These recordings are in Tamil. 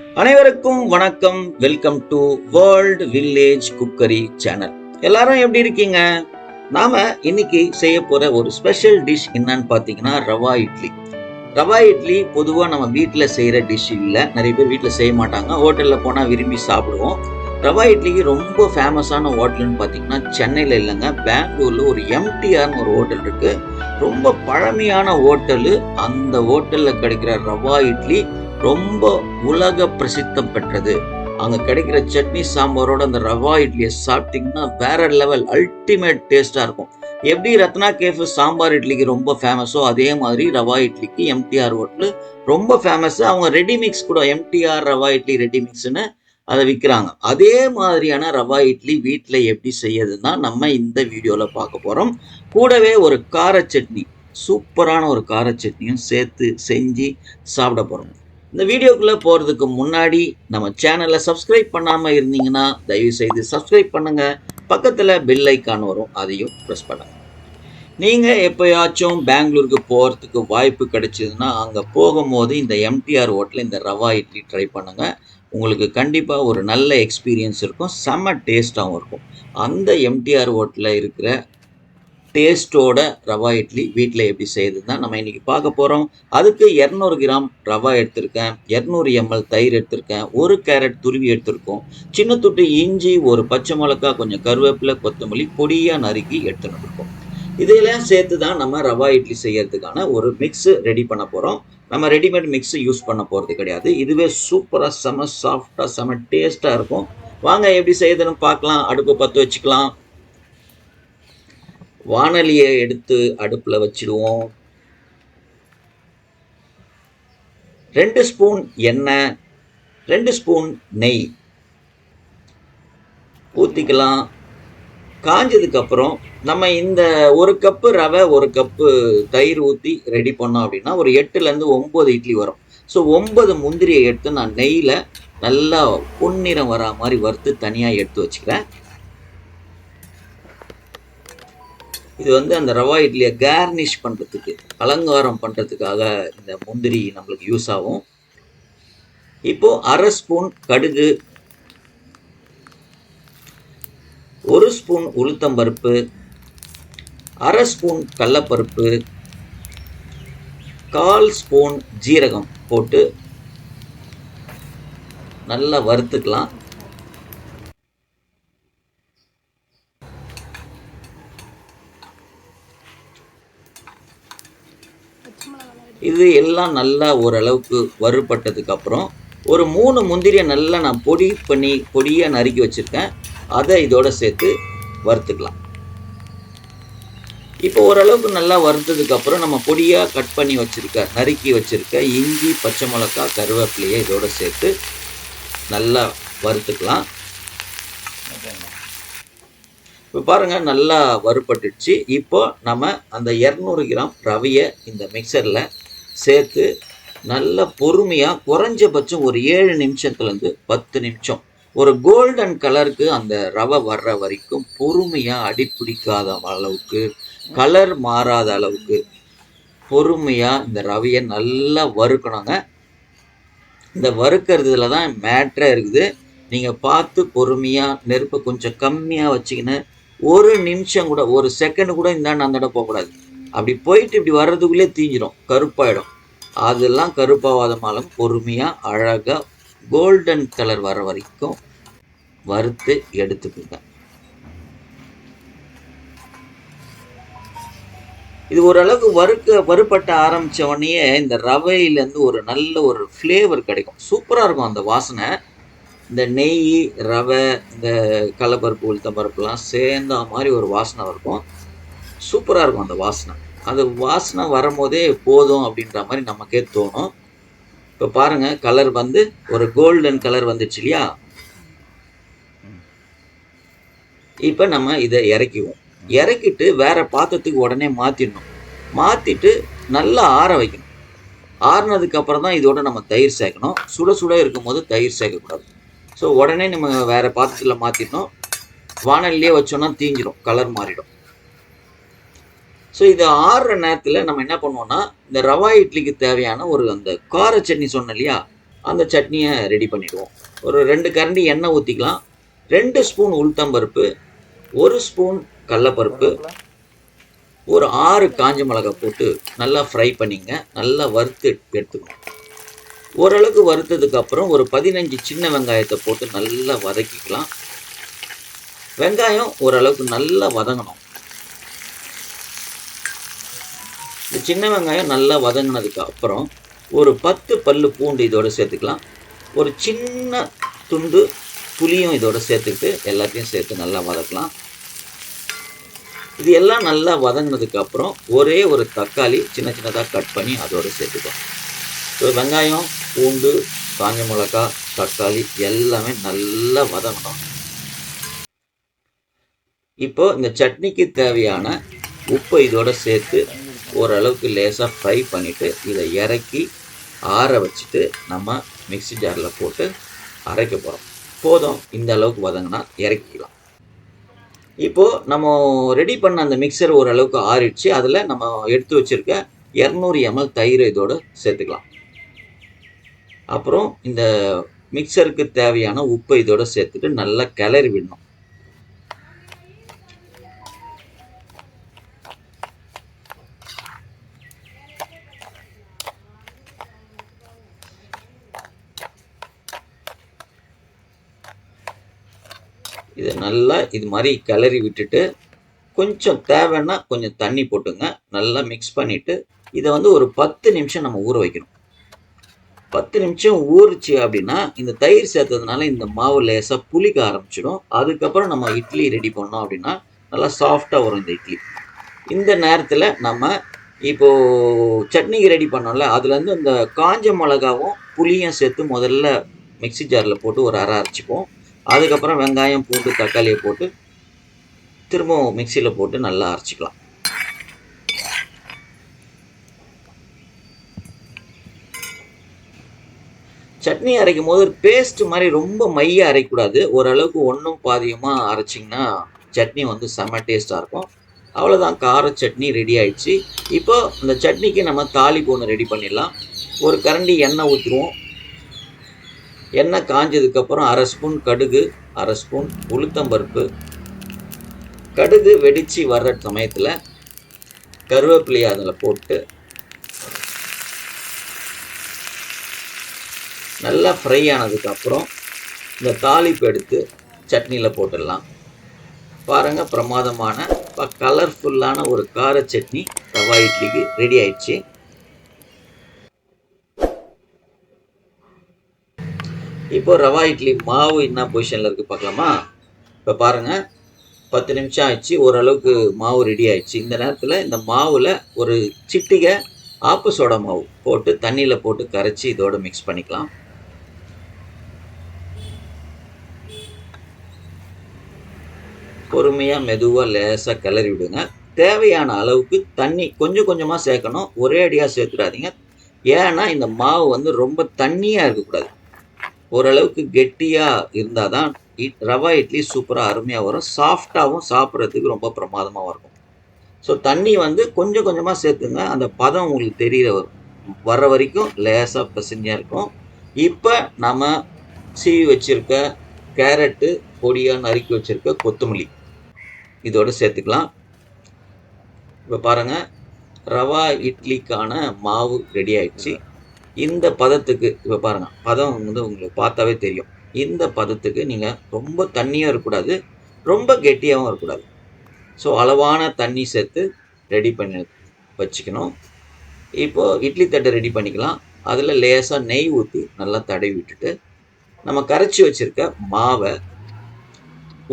அனைவருக்கும் வணக்கம். Welcome to world village cookery channel எல்லாரும் எப்படி இருக்கீங்க? நாம இன்னைக்கு செய்ய போற ஒரு ஸ்பெஷல் டிஷ் என்னன்னு பார்த்தீங்கன்னா ரவா இட்லி. ரவா இட்லி பொதுவாக நம்ம வீட்டில் செய்கிற டிஷ் இல்லை. நிறைய பேர் வீட்டில் செய்ய மாட்டாங்க. ஹோட்டலில் போனால் விரும்பி சாப்பிடுவோம். ரவா இட்லிக்கு ரொம்ப ஃபேமஸான ஹோட்டல்னு பார்த்தீங்கன்னா சென்னையில் இல்லைங்க. பெங்களூரில் ஒரு எம்டிஆர்னு ஒரு ஹோட்டல் இருக்குது ரொம்ப பழமையான ஹோட்டலு அந்த ஹோட்டலில் கிடைக்கிற ரவா இட்லி ரொம்ப உலக பிரசித்தம் பெற்றது. அங்கே கிடைக்கிற சட்னி சாம்பாரோட அந்த ரவா இட்லியை சாப்பிட்டிங்கன்னா வேற லெவல் அல்டிமேட் டேஸ்ட்டாக இருக்கும். எப்படி ரத்னா கேஃப் சாம்பார் இட்லிக்கு ரொம்ப ஃபேமஸோ அதே மாதிரி ரவா இட்லிக்கு எம்டிஆர் ஹோட்டலு ரொம்ப ஃபேமஸ் அவங்க ரெடி மிக்ஸ் கூட எம்டிஆர் ரவா இட்லி ரெடிமிக்ஸ்னு அதை விற்கிறாங்க அதே மாதிரியான ரவா இட்லி வீட்டில் எப்படி செய்யறதுன்னா நம்ம இந்த வீடியோவில் பார்க்க போகிறோம் கூடவே ஒரு கார சட்னி சூப்பரான ஒரு கார சட்னியும் சேர்த்து செஞ்சு சாப்பிட போகிறோம் இந்த வீடியோக்குள்ளே போகிறதுக்கு முன்னாடி நம்ம சேனலை சப்ஸ்கிரைப் பண்ணாமல் இருந்தீங்கன்னா தயவு செய்து சப்ஸ்கிரைப் பண்ணுங்கள் பக்கத்தில் பெல் ஐக்கான் வரும் அதையும் ப்ரெஸ் பண்ணுங்கள் நீங்கள் எப்போயாச்சும் பெங்களூருக்கு போகிறதுக்கு வாய்ப்பு கிடைச்சிதுன்னா அங்கே போகும்போது இந்த எம்டிஆர் ஹோட்டலில் இந்த ரவா இட்லி ட்ரை பண்ணுங்கள் உங்களுக்கு கண்டிப்பாக ஒரு நல்ல எக்ஸ்பீரியன்ஸ் இருக்கும் செம்ம டேஸ்ட்டாகவும் இருக்கும். அந்த எம்டிஆர் ஹோட்டலில் இருக்கிற டேஸ்ட்டோட ரவா இட்லி வீட்டில் எப்படி செய்யுதுன்னு தான் நம்ம இன்றைக்கி பார்க்க போகிறோம் அதுக்கு இரநூறு கிராம் ரவா எடுத்திருக்கேன். இரநூறு எம்எல் தயிர் எடுத்திருக்கேன். ஒரு கேரட் துருவி எடுத்திருக்கோம். சின்ன துட்டு இஞ்சி ஒரு பச்சை மிளகா கொஞ்சம் கருவேப்பிலை கொத்தமல்லி பொடியாக நறுக்கி எடுத்துன்னு இருக்கோம் இதெல்லாம் சேர்த்து தான் நம்ம ரவா இட்லி செய்யறதுக்கான ஒரு மிக்ஸு ரெடி பண்ண போகிறோம் நம்ம ரெடிமேட் மிக்ஸு யூஸ் பண்ண போகிறது கிடையாது. இதுவே சூப்பராக செம சாஃப்டாக செம டேஸ்ட்டாக இருக்கும். வாங்க எப்படி செய்யுதுன்னு பார்க்கலாம். அடுப்பு பற்ற வச்சுக்கலாம். வானலியை எடுத்து அடுப்பில் வச்சிடுவோம். ரெண்டு ஸ்பூன் எண்ணெய் ரெண்டு ஸ்பூன் நெய். ஊற்றிக்கலாம் காஞ்சதுக்கப்புறம் நம்ம இந்த ஒரு கப்பு ரவை ஒரு கப்பு தயிர் ஊற்றி ரெடி பண்ணோம் அப்படின்னா ஒரு எட்டுலேருந்து ஒம்பது இட்லி வரும். ஸோ ஒன்பது முந்திரியை எடுத்து நான் நெய்யில் நல்லா பொன்னிறம் வரா மாதிரி வறுத்து தனியாக எடுத்து வச்சுக்கிறேன். இது வந்து அந்த ரவா இட்லியை கார்னிஷ் பண்ணுறதுக்கு அலங்காரம் பண்ணுறதுக்காக இந்த முந்திரி நம்மளுக்கு யூஸ் ஆகும். இப்போது அரை ஸ்பூன் கடுகு ஒரு ஸ்பூன் உளுத்தம்பருப்பு அரை ஸ்பூன் கடலப்பருப்பு கால் ஸ்பூன் ஜீரகம் போட்டு நல்லா வறுத்துக்கலாம். இது எல்லாம் நல்லா ஓரளவுக்கு வறுபட்டதுக்கப்புறம் ஒரு மூணு முந்திரியை நல்லா நான் பொடி பண்ணி பொடியாக நறுக்கி வச்சுருக்கேன். அதை இதோட சேர்த்து வறுத்துக்கலாம். இப்போ ஓரளவுக்கு நல்லா வறுத்ததுக்கப்புறம் நம்ம பொடியாக கட் பண்ணி வச்சுருக்க நறுக்கி வச்சுருக்க இஞ்சி பச்சை மிளகா கருவேப்பிலையை இதோட சேர்த்து நல்லா வறுத்துக்கலாம். இப்போ பாருங்கள் நல்லா வறுபட்டுடுச்சு. இப்போ நம்ம அந்த இரநூறு கிராம் ரவையை இந்த மிக்சரில் சேர்த்து நல்ல பொறுமையாக குறைஞ்சபட்சம் ஒரு ஏழு நிமிஷத்துலேருந்து பத்து நிமிஷம். ஒரு கோல்டன் கலருக்கு அந்த ரவை வர்ற வரைக்கும் பொறுமையாக அடி பிடிக்காத அளவுக்கு கலர் மாறாத அளவுக்கு பொறுமையாக இந்த ரவையை நல்லா வறுக்கணுங்க. இந்த வறுக்கிறதுல தான் மேட்ரே இருக்குது. நீங்கள் பார்த்து பொறுமையாக நெருப்பை கொஞ்சம் கம்மியாக வச்சிக்கின்னு ஒரு நிமிஷம் கூட ஒரு செகண்ட் கூட இந்தாண்டு அந்தாண்ட போகக்கூடாது. அப்படி போயிட்டு இப்படி வர்றதுக்குள்ளே தீஞ்சிரும் கருப்பாயிடும். அதெல்லாம் கருப்பாவாதமாலும் பொறுமையாக அழகாக கோல்டன் கலர் வர வரைக்கும் வறுத்து எடுத்துக்குங்க. இது ஓரளவுக்கு வறுக்க வறுப்பட்ட ஆரம்பித்த உடனேயே இந்த ரவையிலேருந்து ஒரு நல்ல ஒரு ஃப்ளேவர் கிடைக்கும். சூப்பராக இருக்கும் அந்த வாசனை. இந்த நெய் ரவை இந்த கடலப்பருப்பு உளுத்தம்பருப்புலாம் சேர்ந்த மாதிரி ஒரு வாசனை இருக்கும் சூப்பராக இருக்கும் அந்த வாசனை. அந்த வாசனை வரும்போதே போதும் அப்படின்ற மாதிரி நமக்கே தோணும். இப்போ பாருங்கள் கலர் வந்து ஒரு கோல்டன் கலர் வந்துச்சு இல்லையா? இப்போ நம்ம இதை இறக்கிவோம் இறக்கிட்டு வேறு பாத்திரத்துக்கு உடனே மாற்றிடணும் மாற்றிட்டு நல்லா ஆற வைக்கணும். ஆறுனதுக்கு அப்புறம் தான் இதோட நம்ம தயிர் சேர்க்கணும். சுட சுட இருக்கும்போது தயிர் சேர்க்கக்கூடாது. ஸோ உடனே நம்ம வேறு பாத்திரத்தில் மாற்றிடணும் வானல்லையே வச்சோன்னா தீஞ்சிடும் கலர் மாறிடும். ஸோ இது ஆறுற நேரத்தில் நம்ம என்ன பண்ணுவோம்னா இந்த ரவா இட்லிக்கு தேவையான ஒரு அந்த கார சட்னி சொன்னேன் இல்லையா? அந்த சட்னியை ரெடி பண்ணிடுவோம். ஒரு ரெண்டு கரண்டி எண்ணெய் ஊற்றிக்கலாம் ரெண்டு ஸ்பூன் உளுத்தம்பருப்பு ஒரு ஸ்பூன் கடலப்பருப்பு ஒரு ஆறு காஞ்ச மிளகாய் போட்டு நல்லா ஃப்ரை பண்ணிங்க. நல்லா வறுத்து எடுத்துக்கணும். ஓரளவுக்கு வறுத்ததுக்கு அப்புறம் ஒரு பதினஞ்சு சின்ன வெங்காயத்தை போட்டு நல்லா வதக்கிக்கலாம். வெங்காயம் ஓரளவுக்கு நல்லா வதங்கணும் இந்த சின்ன வெங்காயம் நல்லா வதங்கினதுக்கு அப்புறம் ஒரு பத்து பல் பூண்டு இதோட சேர்த்துக்கலாம். ஒரு சின்ன துண்டு புளியும் இதோட சேர்த்துக்கிட்டு எல்லாத்தையும் சேர்த்து நல்லா வதக்கலாம். இது எல்லாம் நல்லா வதங்கினதுக்கு அப்புறம் ஒரே ஒரு தக்காளி சின்ன சின்னதாக கட் பண்ணி அதோடு சேர்த்துக்கலாம். ஸோ வெங்காயம் பூண்டு காஞ்ச மிளகா தக்காளி எல்லாமே நல்லா வதங்கணும். இப்போ இந்த சட்னிக்கு தேவையான உப்பை இதோட சேர்த்து ஓரளவுக்கு லேசாக ஃப்ரை பண்ணிவிட்டு இதை இறக்கி ஆற வச்சுட்டு நம்ம மிக்ஸி ஜாரில் போட்டு அரைக்க போகிறோம் போதும். இந்த அளவுக்கு வதங்கினா இறக்கிக்கலாம். இப்போது நம்ம ரெடி பண்ண அந்த மிக்சர் ஓரளவுக்கு ஆறிடுச்சு. அதில் நம்ம எடுத்து வச்சுருக்க இரநூறு எம்எல் தயிர் இதோடு சேர்த்துக்கலாம். அப்புறம் இந்த மிக்சருக்கு தேவையான உப்பை இதோடு சேர்த்துட்டு நல்லா கிளறி விடணும். இதை நல்லா இது மாதிரி கிளறி விட்டுட்டு கொஞ்சம் தேவைன்னா கொஞ்சம் தண்ணி போட்டுங்க. நல்லா மிக்ஸ் பண்ணிவிட்டு இதை வந்து ஒரு பத்து நிமிஷம் நம்ம ஊற வைக்கணும். பத்து நிமிஷம் ஊறுச்சு அப்படின்னா இந்த தயிர் சேர்த்ததுனால இந்த மாவு லேசாக புளிக்க ஆரம்பிச்சிடும். அதுக்கப்புறம் நம்ம இட்லி ரெடி பண்ணோம் அப்படின்னா நல்லா சாஃப்டாக வரும் இந்த இட்லி. இந்த நேரத்தில் நம்ம இப்போது சட்னிக்கு ரெடி பண்ணோம்ல அதுலேருந்து இந்த காஞ்ச மிளகாவும் புளியும் சேர்த்து முதல்ல மிக்ஸி ஜாரில் போட்டு ஒரு அரை அரைச்சிப்போம். அதுக்கப்புறம் வெங்காயம் பூண்டு தக்காளியை போட்டு திரும்பவும் மிக்சியில் போட்டு நல்லா அரைச்சிக்கலாம். சட்னி அரைக்கும் போது பேஸ்ட் மாதிரி ரொம்ப மைய அரைக்கூடாது ஓரளவுக்கு ஒன்றும் பாதியமாக அரைச்சிங்கன்னா சட்னி வந்து செம்ம டேஸ்ட்டாக இருக்கும். அவ்வளோதான் கார சட்னி ரெடி ஆயிடுச்சு. இப்போ இந்த சட்னிக்கு நம்ம தாளிப்பு ஒன்று ரெடி பண்ணிடலாம். ஒரு கரண்டி எண்ணெய் ஊற்றுருவோம் எண்ணெய் காஞ்சதுக்கப்புறம் அரை ஸ்பூன் கடுகு அரை ஸ்பூன் உளுத்தம்பருப்பு கடுகு வெடித்து வர்ற சமயத்தில் கருவேப்பிலையை அதில் போட்டு நல்லா ஃப்ரை ஆனதுக்கப்புறம் இந்த தாளிப்பு எடுத்து சட்னியில் போட்டுடலாம். பாருங்கள் பிரமாதமான கலர்ஃபுல்லான ஒரு கார சட்னி ரவா இட்லிக்கு ரெடி ஆயிடுச்சு. இப்போ ரவா இட்லி மாவு என்ன பொசிஷனில் இருக்குது பார்க்கலாமா? இப்போ பாருங்கள் பத்து நிமிஷம் ஆயிடுச்சு ஓரளவுக்கு மாவு ரெடி ஆயிடுச்சு. இந்த நேரத்தில் இந்த மாவில் ஒரு சிட்டிகை ஆப்பு சோடா மாவு போட்டு தண்ணியில் போட்டு கரைச்சி இதோட மிக்ஸ் பண்ணிக்கலாம். பொறுமையாக மெதுவாக லேசாக கிளறி விடுங்க. தேவையான அளவுக்கு தண்ணி கொஞ்சம் கொஞ்சமாக சேர்க்கணும். ஒரே அடியாக சேர்த்துடாதீங்க. ஏன்னா இந்த மாவு வந்து ரொம்ப தண்ணியாக இருக்கக்கூடாது. ஓரளவுக்கு கெட்டியாக இருந்தால் தான் இட் ரவா இட்லி சூப்பராக அருமையாக வரும். சாஃப்டாகவும் சாப்பிட்றதுக்கு ரொம்ப பிரமாதமாக இருக்கும். ஸோ தண்ணி வந்து கொஞ்சம் கொஞ்சமாக சேர்த்துங்க. அந்த பதம் உங்களுக்கு தெரியற வரும் வர்ற வரைக்கும் லேசாக பிசைஞ்சாக இருக்கும். இப்போ நம்ம சீவி வச்சுருக்க கேரட்டு பொடியாக நறுக்கி வச்சுருக்க கொத்தமல்லி இதோடு சேர்த்துக்கலாம். இப்போ பாருங்கள் ரவா இட்லிக்கான மாவு ரெடி ஆயிடுச்சு. இந்த பதத்துக்கு இப்போ பாருங்கள் பதம் வந்து உங்களுக்கு பார்த்தாவே தெரியும். இந்த பதத்துக்கு நீங்கள் ரொம்ப தண்ணியாக இருக்கக்கூடாது ரொம்ப கெட்டியாகவும் இருக்கக்கூடாது. ஸோ அளவான தண்ணி சேர்த்து ரெடி பண்ணி வச்சுக்கணும். இப்போது இட்லி தட்டை ரெடி பண்ணிக்கலாம். அதில் லேசாக நெய் ஊற்றி நல்லா தடவி விட்டுட்டு நம்ம கரைச்சி வச்சுருக்க மாவை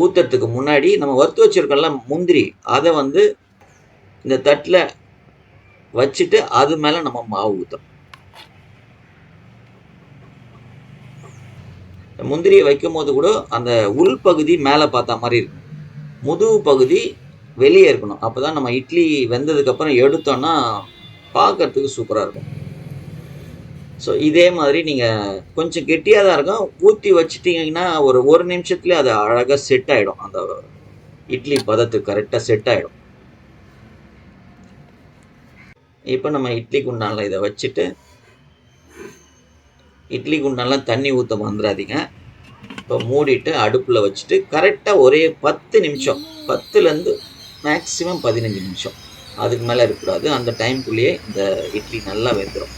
ஊற்றுறதுக்கு முன்னாடி நம்ம வறுத்து வச்சுருக்கோம்ல முந்திரி அதை வந்து இந்த தட்டில் வச்சுட்டு அது மேலே நம்ம மாவு ஊற்றணும் முந்திரியை வைக்கும் போது கூட அந்த உள் பகுதி மேலே பார்த்தா மாதிரி இருக்கும் முதுகு பகுதி வெளியே இருக்கணும். அப்போ தான் நம்ம இட்லி வெந்ததுக்கப்புறம் எடுத்தோன்னா பார்க்கறதுக்கு சூப்பராக இருக்கும். ஸோ இதே மாதிரி நீங்கள் கொஞ்சம் கெட்டியாக தான் இருக்கும். ஊற்றி வச்சிட்டிங்கன்னா ஒரு ஒரு நிமிஷத்துலேயே அது அழகாக செட் ஆகிடும் அந்த இட்லி பதத்துக்கு கரெக்டாக செட் ஆகிடும் இப்போ நம்ம இட்லி குண்டானில் இதை வச்சுட்டு இட்லி குண்டெல்லாம் தண்ணி ஊற்ற மறந்துடாதீங்க. இப்போ மூடிட்டு அடுப்பில் வச்சுட்டு கரெக்டாக ஒரே பத்து நிமிஷம் பத்துலேருந்து மேக்ஸிமம் பதினஞ்சு நிமிஷம். அதுக்கு மேலே இருக்கக்கூடாது. அந்த டைம்குள்ளேயே இந்த இட்லி நல்லா வெந்துடும்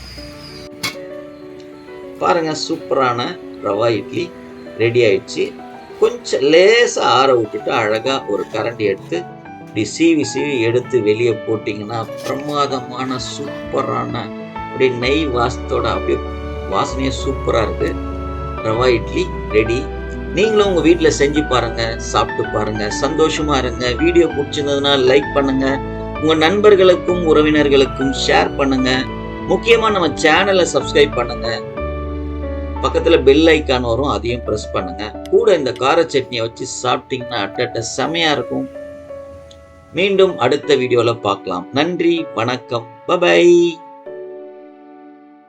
பாருங்கள் சூப்பரான ரவா இட்லி ரெடி ஆயிடுச்சு. கொஞ்சம் லேசாக ஆற விட்டுட்டு அழகாக ஒரு கரண்டி எடுத்து இப்படி சீவி சீவி எடுத்து வெளியே போட்டிங்கன்னா பிரமாதமான சூப்பரான அப்படியே நெய் வாசத்தோட அப்படியே வாசனையே சூப்பராக இருக்குது ரவா இட்லி ரெடி நீங்களும் உங்கள் வீட்டில் செஞ்சு பாருங்கள் சாப்பிட்டு பாருங்கள் சந்தோஷமாக இருங்க. வீடியோ பிடிச்சிருந்ததுன்னா லைக் பண்ணுங்கள் உங்கள் நண்பர்களுக்கும் உறவினர்களுக்கும் ஷேர் பண்ணுங்கள் முக்கியமாக நம்ம சேனலை சப்ஸ்கிரைப் பண்ணுங்கள் பக்கத்தில் பெல் ஐக்கான் வரும் அதையும் ப்ரெஸ் பண்ணுங்கள் கூட இந்த கார சட்னியை வச்சு சாப்பிட்டிங்கன்னா அட்டட்ட செமையாக இருக்கும். மீண்டும் அடுத்த வீடியோவில் பார்க்கலாம். நன்றி வணக்கம். பபாய்